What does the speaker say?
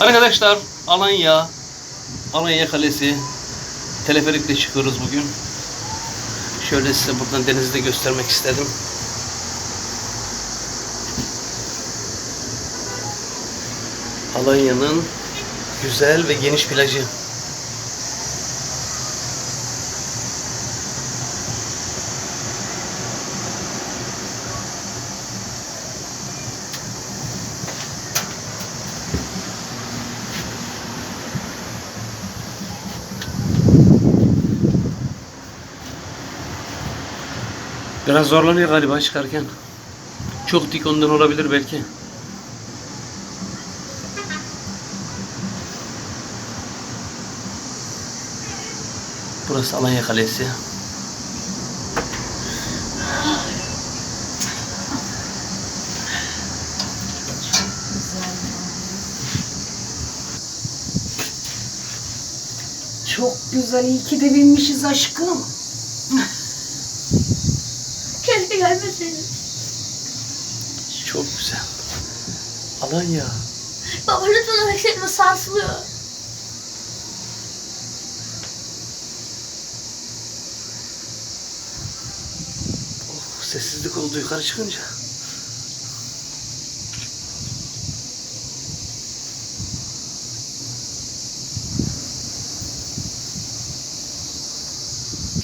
Arkadaşlar Alanya, Alanya Kalesi teleferikle çıkıyoruz bugün. Şöyle size buradan denizi de göstermek istedim. Alanya'nın güzel ve geniş plajı. Biraz zorlanıyor galiba çıkarken. Çok dik ondan olabilir belki. Burası Alanya Kalesi. Çok güzel. İyi ki de binmişiz aşkım. Gelmeseydin. Çok güzel. Alanya. Baba lütfen öyle sarsılıyor. Oh, sessizlik oldu yukarı çıkınca.